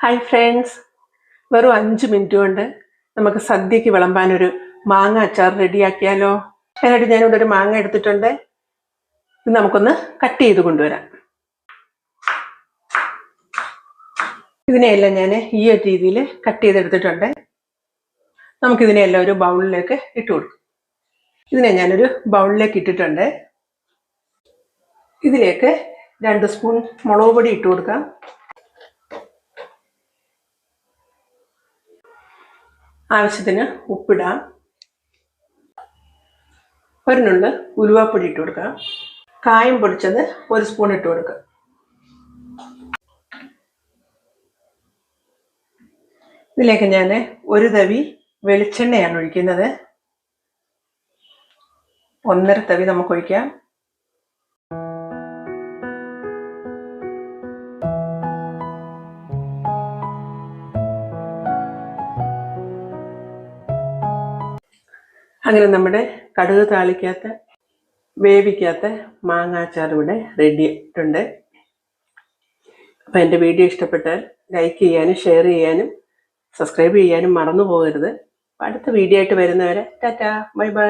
Hi friends വെറും അഞ്ച് minute കൊണ്ട് നമുക്ക് സദ്യക്ക് വിളമ്പാനൊരു മാങ്ങ അച്ചാർ റെഡിയാക്കിയാലോ? അതിനായിട്ട് ഞാനിവിടെ ഒരു മാങ്ങ എടുത്തിട്ടുണ്ട്. ഇത് നമുക്കൊന്ന് കട്ട് ചെയ്ത് കൊണ്ടുവരാം. ഇതിനെയെല്ലാം ഞാൻ ഈ ഒരു രീതിയിൽ കട്ട് ചെയ്തെടുത്തിട്ടുണ്ട്. നമുക്കിതിനെയെല്ലാം ഒരു ബൗളിലേക്ക് ഇട്ട് കൊടുക്കും. ഇതിനെ ഞാനൊരു ബൗളിലേക്ക് ഇട്ടിട്ടുണ്ട്. ഇതിലേക്ക് രണ്ട് സ്പൂൺ മുളക് പൊടി ഇട്ട് കൊടുക്കാം. ആവശ്യത്തിന് ഉപ്പിടാം. ഒരു നുള്ള് ഉലുവാപ്പൊടി ഇട്ട് കൊടുക്കുക കായം പൊടിച്ചത് ഒരു സ്പൂൺ ഇട്ട് കൊടുക്കുക ഇതിലേക്ക് ഞാൻ ഒരു തവി വെളിച്ചെണ്ണയാണ് ഒഴിക്കുന്നത്. ഒന്നര തവി നമുക്ക് ഒഴിക്കാം. അങ്ങനെ നമ്മുടെ കടുക് താളിക്കാത്ത വേവിക്കാത്ത മാങ്ങാച്ചാർ ഇവിടെ റെഡി ആയിട്ടുണ്ട് അപ്പോൾ എന്റെ വീഡിയോ ഇഷ്ടപ്പെട്ടാൽ ലൈക്ക് ചെയ്യാനും ഷെയർ ചെയ്യാനും സബ്സ്ക്രൈബ് ചെയ്യാനും മറന്നു പോകരുത്. അടുത്ത വീഡിയോ ആയിട്ട് വരുന്നവരെ ടാറ്റാ ബൈ ബൈ.